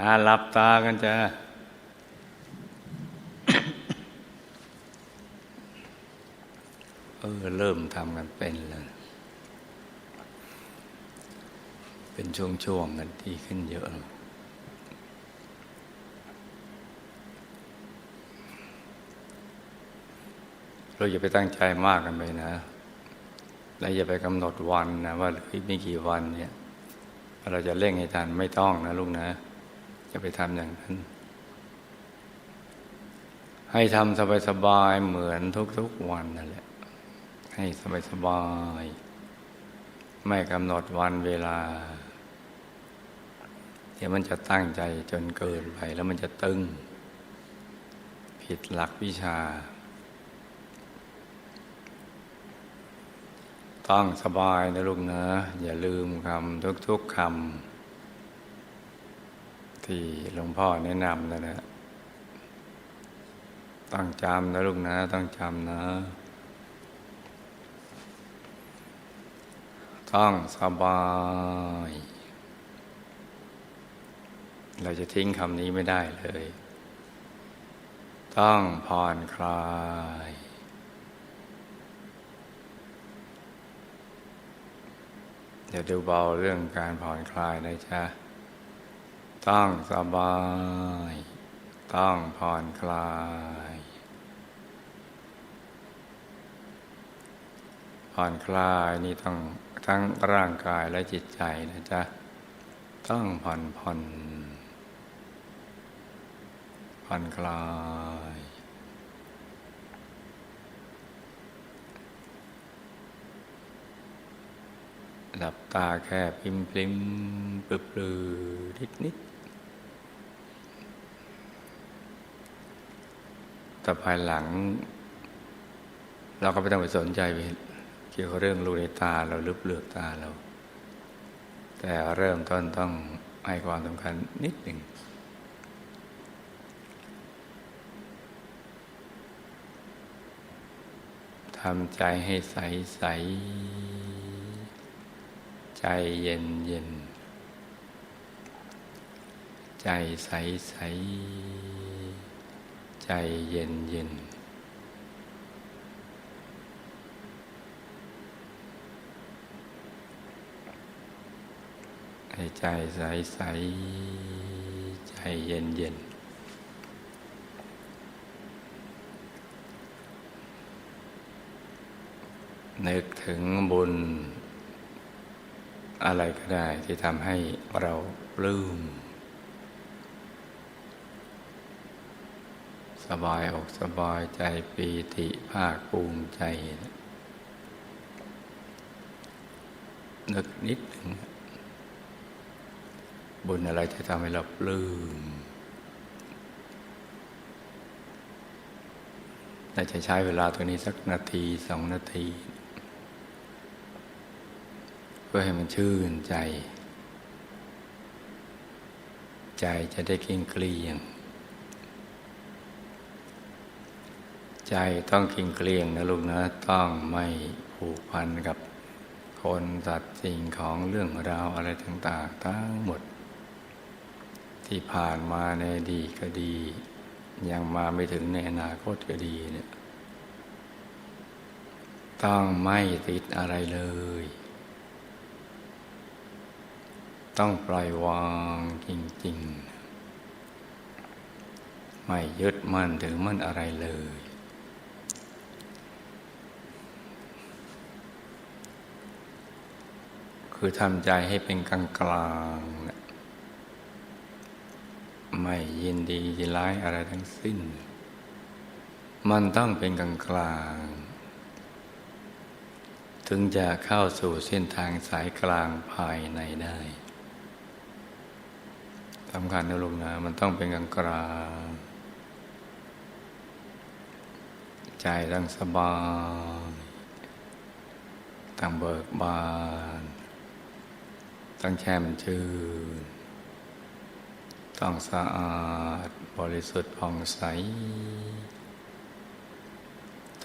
อาหลับตากันจ้ะเออเริ่มทำกันเป็นเลยเป็นช่วงๆกันดีขึ้นเยอะเลยเราอย่าไปตั้งใจมากกันไปนะ และอย่าไปกำหนดวันนะว่าอีกไม่กี่วันเนี่ย เราจะเร่งให้ทันไม่ต้องนะลูกนะ จะไปทำอย่างนั้น ให้ทำสบายๆเหมือนทุกๆวันนั่นแหละ ให้สบายๆไม่กำหนดวันเวลา เดี๋ยวมันจะตั้งใจจนเกินไปแล้วมันจะตึง ผิดหลักวิชา ต้องสบายนะลูกนะ อย่าลืมคำทุกๆคำ ที่หลวงพ่อแนะนำนะนะต้องจำนะลูกนะ ต้องจำนะ ต้องสบาย เราจะทิ้งคำนี้ไม่ได้เลย ต้องผ่อนคลายเดี๋ยวดูเบาเรื่องการผ่อนคลายนะจ๊ะ ต้องสบาย ต้องผ่อนคลาย ผ่อนคลายนี่ต้องทั้งร่างกายและจิตใจนะจ๊ะ ต้องผ่อนผ่อนผ่อนคลาย หลับตาแค่พิมพลิมปลือปลือนิดนิดแต่ภายหลัง เราก็ไม่ต้องไปสนใจไปเกี่ยวกับเรื่องรูในตาเราลึบเลือกตาเรา แต่เริ่มต้นต้องให้ความสำคัญนิดหนึ่งทำใจให้ใสใส ใจเย็นเย็น ใจใสใส ใจเย็นเย็น ใจใสใส ใจเย็นเย็นนึกถึงบุญ อะไรก็ได้ที่ทำให้เราปลื้มสบายอกสบายใจปีติภาคภูมิใจ นึกนิดหนึ่งบุญอะไรที่ทำให้เราปลื้มเราจะใช้เวลาตรงนี้สักนาทีสองนาที เพื่อให้มันชื่นใจ ใจจะได้กินเกลียง ใจต้องกินเกลียงนะลูกนะ ต้องไม่ผูกพันกับคนสัตว์สิ่งของเรื่องราวอะไรต่างๆทั้งหมด ที่ผ่านมาในอดีตก็ดี ยังมาไม่ถึงในอนาคตก็ดีเนี่ยต้องไม่ติดอะไรเลย ต้องปล่อยวางจริง ๆ ไม่ยึดมั่นถือมั่นอะไรเลย คือทำใจให้เป็นกลางกลางไม่ยินดียินร้ายอะไรทั้งสิ้น มันต้องเป็นกลางกลางถึงจะเข้าสู่เส้นทางสายกลางภายในได้ สำคัญนะลูกนะมันต้องเป็นกลางกลางใจตั้งสบายตั้งเบิกบานตั้งแช่มชื่นต้องสะอาดบริสุทธิ์ผ่องใส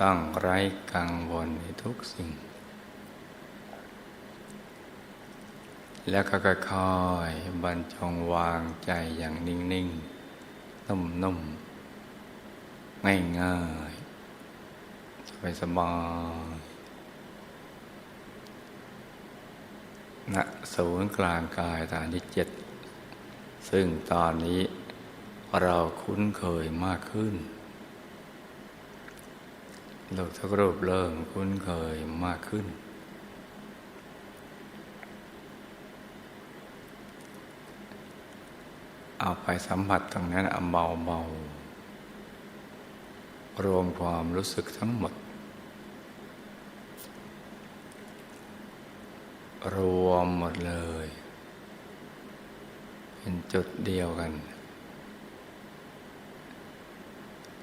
ต้องไร้กังวลในทุกสิ่ง แล้วก็ค่อยๆบรรจงวางใจอย่างนิ่งๆ นุ่มๆ ง่ายๆ สบายๆณศูนย์กลางกายฐานที่เจ็ด ซึ่งตอนนี้เราคุ้นเคยมากขึ้นโลกทุกรูปเริ่มคุ้นเคยมากขึ้น เอาไปสัมผัสตรงนั้นเอาเบาเบารวมความรู้สึกทั้งหมด รวมหมดเลย เป็นจุดเดียวกัน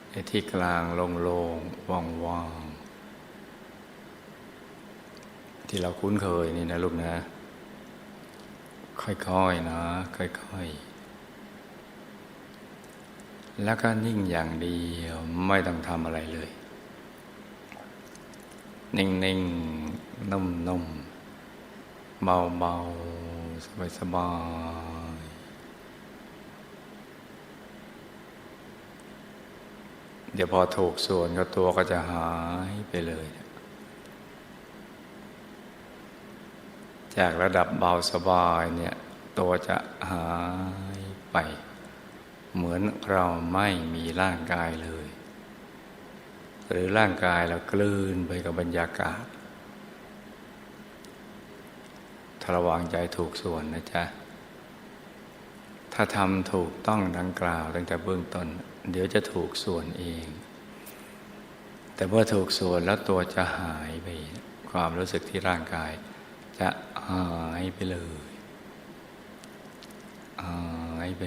ในที่กลางโล่งๆว่างๆ ที่เราคุ้นเคยนี่นะลูกนะ ค่อยๆนะ ค่อยๆ แล้วก็นิ่งอย่างเดียวไม่ต้องทำอะไรเลย นิ่งๆนุ่มๆเบาๆสบายๆเดี๋ยวพอถูกส่วนก็ตัวก็จะหายไปเลย จากระดับเบาสบายเนี่ย ตัวจะหายไป เหมือนเราไม่มีร่างกายเลย หรือร่างกายเรากลืนไปกับบรรยากาศถ้าระวังใจถูกส่วนนะจ๊ะ ถ้าทำถูกต้องดังกล่าวตั้งแต่เบื้องต้น เดี๋ยวจะถูกส่วนเอง แต่เมื่อถูกส่วนแล้วตัวจะหายไป ความรู้สึกที่ร่างกาย จะหายไปเลย หายไป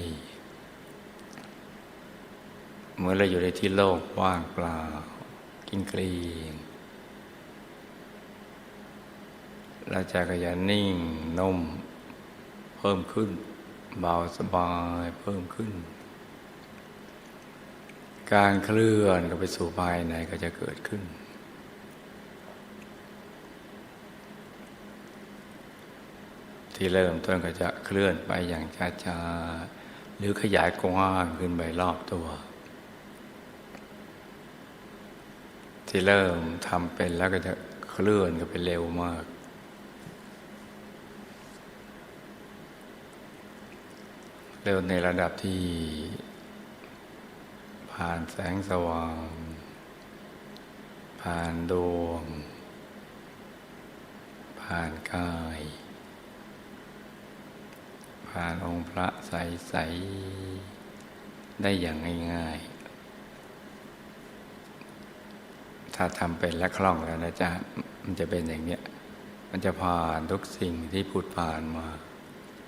เหมือนเราอยู่ในที่โล่งว่างเปล่ากินกรีนเราจะกระยันนิ่งนุ่มเพิ่มขึ้น เบาสบายเพิ่มขึ้น การเคลื่อนก็ไปสู่ภายในก็จะเกิดขึ้น ที่เริ่มต้นก็จะเคลื่อนไปอย่างช้าๆหรือขยายกว้างขึ้นไปรอบตัว ที่เริ่มทำเป็นแล้วก็จะเคลื่อนก็ไปเร็วมาก เร็วในระดับที่ ผ่านแสงสว่าง ผ่านดวง ผ่านกาย ผ่านองค์พระใส ๆ ได้อย่างง่าย ๆ ถ้าทำเป็นและคล่องแล้วนะจ๊ะ มันจะเป็นอย่างเนี้ย มันจะผ่านทุกสิ่งที่พูดผ่านมา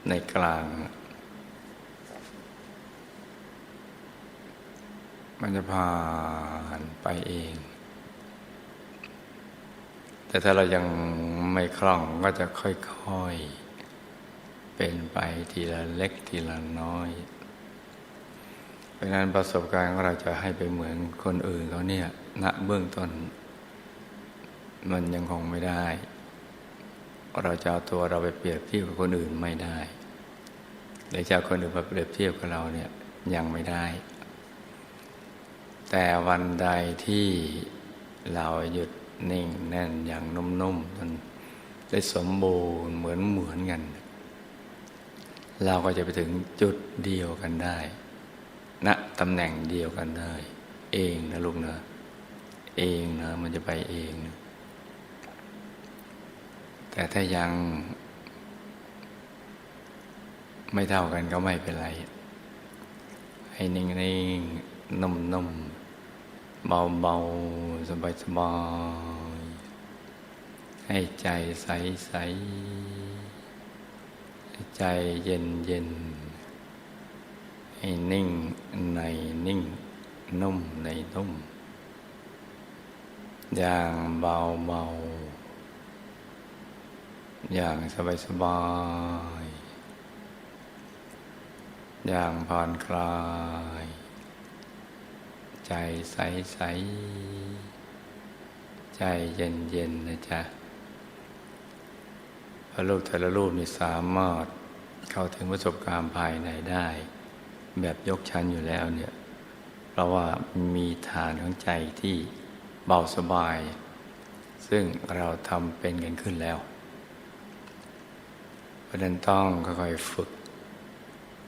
ในกลาง มันจะผ่านไปเอง แต่ถ้าเรายังไม่คล่องก็จะค่อยๆ เป็นไปทีละเล็กทีละน้อยเพราะนั้นประสบการณ์ของเราจะให้ไปเหมือนคนอื่นเขาเนี่ย ณเบื้องต้น มันยังคงไม่ได้ เราจะเอาตัวเราไปเปรียบเทียบกับคนอื่นไม่ได้หรือจะเอาคนอื่นมาเปรียบเทียบกับเราเนี่ยยังไม่ได้ แต่วันใดที่เราหยุดนิ่งแน่นอย่างนุ่มๆจนได้สมบูรณ์เหมือนเหมือนกัน เราก็จะไปถึงจุดเดียวกันได้ณนะตำแหน่งเดียวกันได้ เองนะลูกนะ เองนะมันจะไปเองนะแต่ถ้ายังไม่เท่ากันก็ไม่เป็นไร ให้นิ่งๆนุ่มๆเบาๆ สบายๆ ให้ใจใสๆใใจเย็นๆ ให้นิ่งในนิ่ง นุ่มในนุ่ม อย่างเบาๆอย่างสบายๆอย่างผ่อนคลาย ใจใสใส ใจเย็นเย็นนะจ๊ะพระรูปแต่ละรูปนี่สามารถเข้าถึงประสบการณ์ภายในได้ แบบยกชั้นอยู่แล้วเนี่ย เพราะว่ามีฐานของใจที่ เบาสบาย ซึ่งเราทำเป็นกันขึ้นแล้ว เพราะนั้นต้องค่อยๆฝึก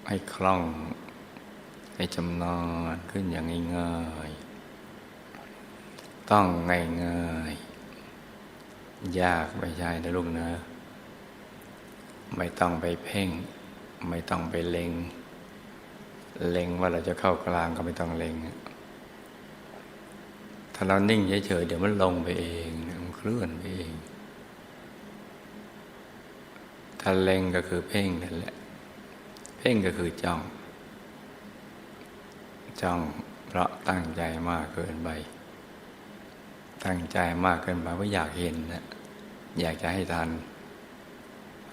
ให้คล่อง ให้จำนานขึ้นอย่างง่ายๆ ต้องง่ายๆ ยากไม่ใช่นะลูกนะ ไม่ต้องไปเพ่ง ไม่ต้องไปเล็ง เล็งว่าเราจะเข้ากลางก็ไม่ต้องเล็ง ถ้าเรานิ่งเฉยๆเดี๋ยวมันลงไปเองมันเคลื่อนไปเอง ถ้าเล็งก็คือเพ่งนั่นแหละ เพ่งก็คือจ้อง จ้องเพราะตั้งใจมากเกินไป ตั้งใจมากเกินไปว่าอยากเห็นนะอยากจะให้ทัน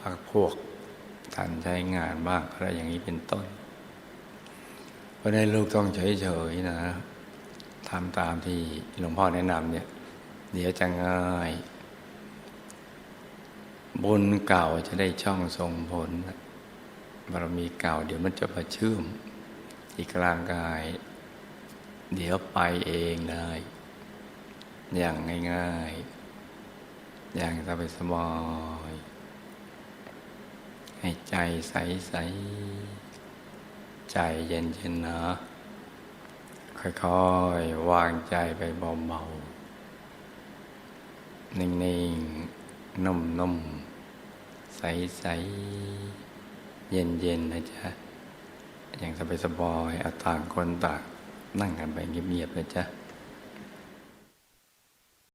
พักพวกทันใช้งานบ้างอะไรอย่างนี้เป็นต้นเพราะนั้นลูกต้องเฉยๆนะ ทำตามที่หลวงพ่อแนะนำเนี่ย เดี๋ยวจะง่าย บุญเก่าจะได้ช่องทรงผลบารมีเก่า เดี๋ยวมันจะมาเชื่อมที่กลางกาย เดี๋ยวไปเองได้อย่างง่าย ๆ อย่างสบายสบายให้ใจใส ๆ ใจเย็นๆนะ ค่อยๆ วางใจไปเบาๆ นิ่งๆ นุ่มๆ ใสๆ เย็นๆ นะจ๊ะ อย่างสบายๆเอาต่างคนต่างนั่งกันไปเงียบๆ นะจ๊ะ